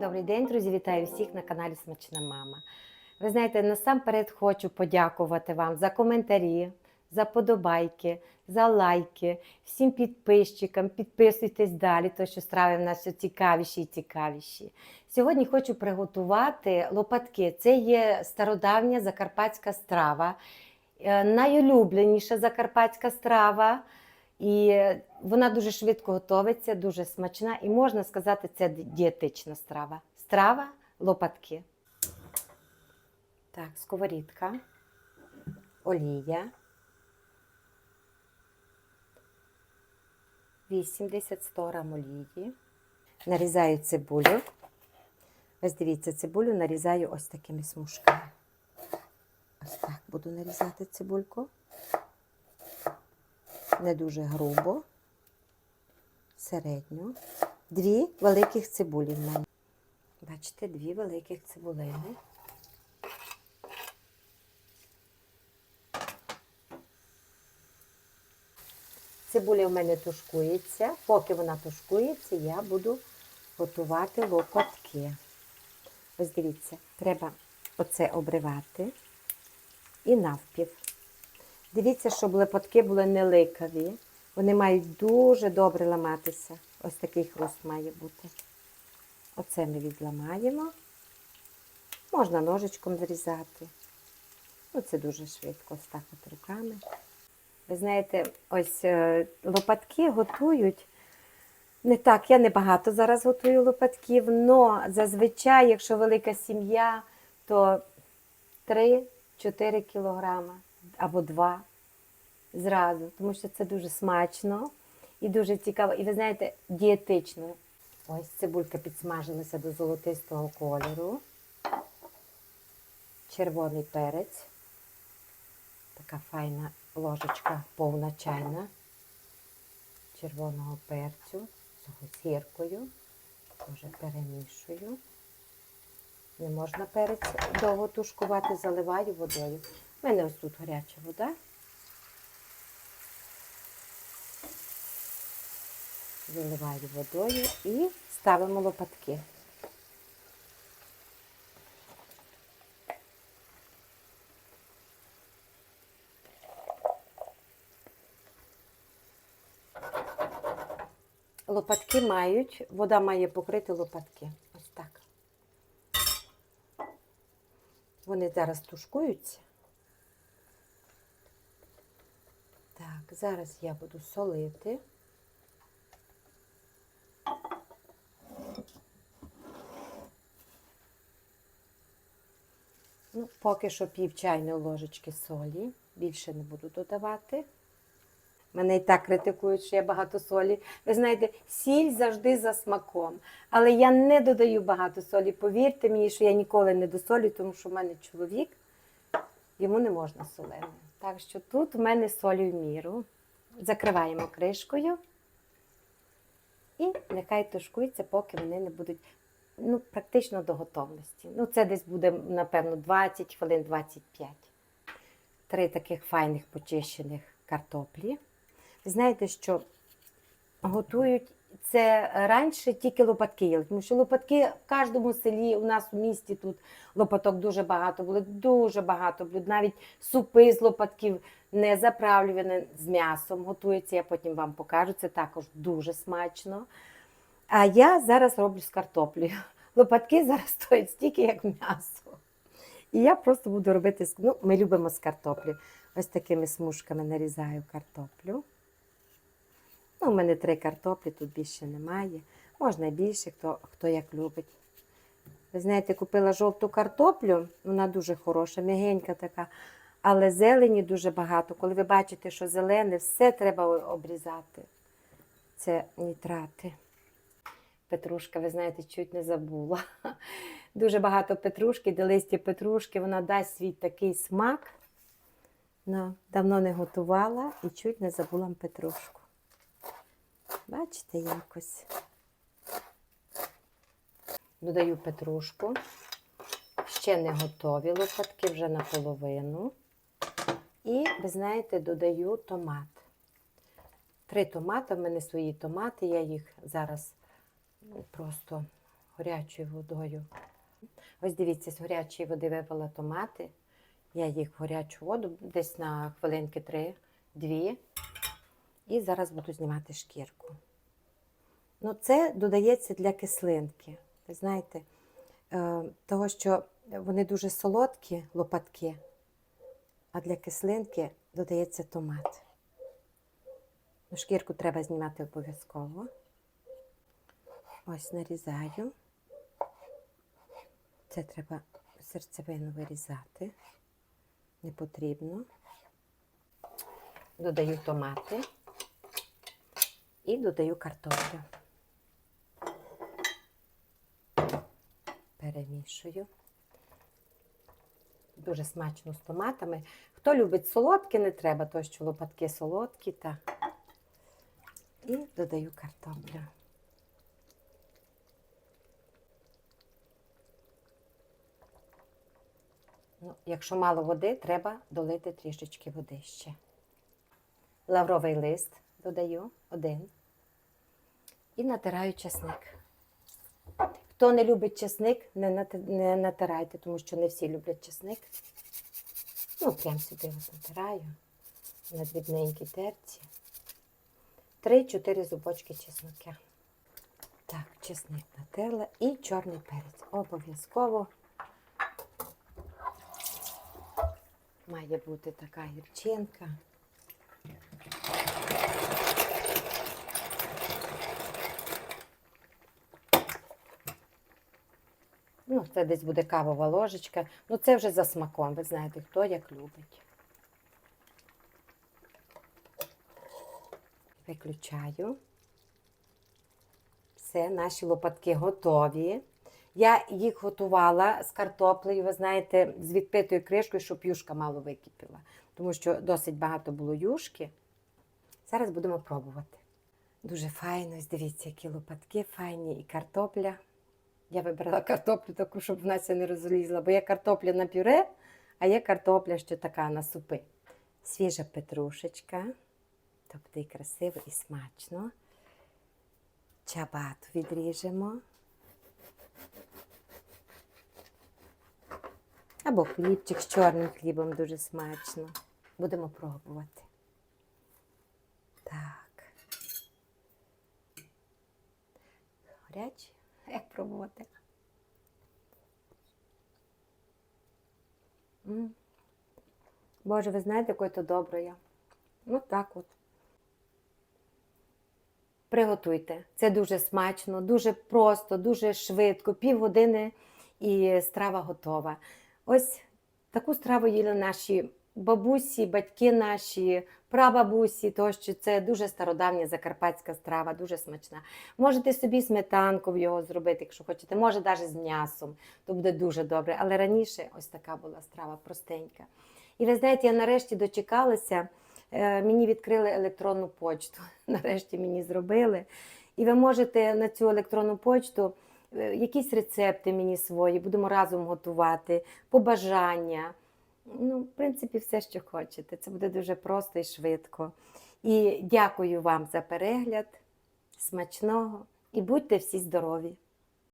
Добрий день, друзі! Вітаю всіх на каналі Смачна Мама. Ви знаєте, насамперед хочу подякувати вам за коментарі, за подобайки, за лайки, всім підписчикам. Підписуйтесь далі, тому що страви в нас все цікавіші і цікавіші. Сьогодні хочу приготувати лопатки. Це є стародавня закарпатська страва, е, найулюбленіша закарпатська страва. І вона дуже швидко готовиться, дуже смачна, і можна сказати, це дієтична страва. Страва лопатки. Так, сковорідка, олія. 80-100 грам олії. Нарізаю цибулю. Ось дивіться, цибулю нарізаю ось такими смужками. Ось так буду нарізати цибульку не дуже грубо, середньо. Дві великих цибулі в мене. Бачите, дві великих цибулини. Цибуля в мене тушкується. Поки вона тушкується, я буду готувати лопатки. Ось дивіться, треба оце обривати і навпів. Дивіться, щоб лепотки були не ликаві. Вони мають дуже добре ламатися. Ось такий хруст має бути. Оце ми відламаємо. Можна ножичком зрізати. Ну, це дуже швидко, ось так от руками. Ви знаєте, ось е, лопатки готують. Не так, я не багато зараз готую лопатків, але зазвичай, якщо велика сім'я, то 3-4 кілограма або 2 зразу, тому що це дуже смачно і дуже цікаво. І ви знаєте, дієтично. Ось цибулька підсмажилася до золотистого кольору. Червоний перець. Така файна ложечка, повна чайна червоного перцю з гіркою. Вже перемішую. Не можна перець довго тушкувати, заливаю водою. У мене ось тут гаряча вода. Заливаю водою і ставимо лопатки. Лопатки мають, вода має покрити лопатки. Ось так. Вони зараз тушкуються. Так, зараз я буду солити. Ну, поки що пів чайної ложечки солі. Більше не буду додавати. Мене і так критикують, що я багато солі. Ви знаєте, сіль завжди за смаком. Але я не додаю багато солі. Повірте мені, що я ніколи не досолю, тому що в мене чоловік, йому не можна солене. Так що тут в мене солі в міру. Закриваємо кришкою. І нехай тушкується, поки вони не будуть ну, практично до готовності. Ну, це десь буде, напевно, 20 хвилин 25. Три таких файних почищених картоплі. Знаєте, що готують це раніше тільки лопатки їли, тому що лопатки в кожному селі, у нас у місті тут лопаток дуже багато було, дуже багато блюд. Навіть супи з лопатків не заправлювані з м'ясом готуються. Я потім вам покажу. Це також дуже смачно. А я зараз роблю з картоплею. Лопатки зараз стоять стільки, як м'ясо. І я просто буду робити, ну, ми любимо з картоплі. Ось такими смужками нарізаю картоплю. Ну, у мене три картоплі, тут більше немає. Можна більше, хто, хто як любить. Ви знаєте, купила жовту картоплю, вона дуже хороша, м'ягенька така, але зелені дуже багато. Коли ви бачите, що зелене, все треба обрізати. Це нітрати. Петрушка, ви знаєте, чуть не забула. Дуже багато петрушки, де листя петрушки, вона дасть свій такий смак. Ну, давно не готувала і чуть не забула петрушку. Бачите, якось. Додаю петрушку. Ще не готові лопатки, вже наполовину. І, ви знаєте, додаю томат. Три томати, в мене свої томати, я їх зараз ну, просто гарячою водою. Ось дивіться, з гарячої води вивела томати. Я їх в гарячу воду десь на хвилинки три-дві. І зараз буду знімати шкірку. Ну, це додається для кислинки. Ви знаєте, е, того, що вони дуже солодкі, лопатки, а для кислинки додається томат. Ну, шкірку треба знімати обов'язково. Ось нарізаю. Це треба серцевину вирізати. Не потрібно. Додаю томати і додаю картоплю. Перемішую. Дуже смачно з томатами. Хто любить солодке, не треба, то що лопатки солодкі. Та... І додаю картоплю. Ну, якщо мало води, треба долити трішечки води ще. Лавровий лист додаю один. І натираю чесник. Хто не любить чесник, не, нати- не натирайте, тому що не всі люблять чесник. Ну, прям сюди от натираю на дрібненькій терці. Три-чотири зубочки чеснока. Так, чесник натерла і чорний перець. Обов'язково має бути така гірчинка. Це десь буде кавова ложечка. Ну, це вже за смаком. Ви знаєте, хто як любить. Виключаю. Все, наші лопатки готові. Я їх готувала з картоплею, ви знаєте, з відпитою кришкою, щоб юшка мало википіла. Тому що досить багато було юшки. Зараз будемо пробувати. Дуже файно, дивіться, які лопатки файні і картопля. Я вибрала картоплю таку, щоб вона ся не розлізла, бо є картопля на пюре, а є картопля, що така на супи. Свіжа петрушечка, тобто і красиво, і смачно. Чабату відріжемо. Або хлібчик з чорним хлібом дуже смачно. Будемо пробувати. Так. Гарячі. Як пробувати? Боже, ви знаєте, якою то доброю. Ну так от. Приготуйте. Це дуже смачно, дуже просто, дуже швидко. Півгодини і страва готова. Ось таку страву їли наші бабусі, батьки наші, прабабусі, тому що це дуже стародавня закарпатська страва, дуже смачна. Можете собі сметанку його зробити, якщо хочете, може навіть з м'ясом, то буде дуже добре. Але раніше ось така була страва простенька. І ви знаєте, я нарешті дочекалася, е, мені відкрили електронну почту. Нарешті мені зробили. І ви можете на цю електронну почту е, якісь рецепти мені свої, будемо разом готувати, побажання. Ну, в принципі, все, що хочете. Це буде дуже просто і швидко. І дякую вам за перегляд. Смачного і будьте всі здорові!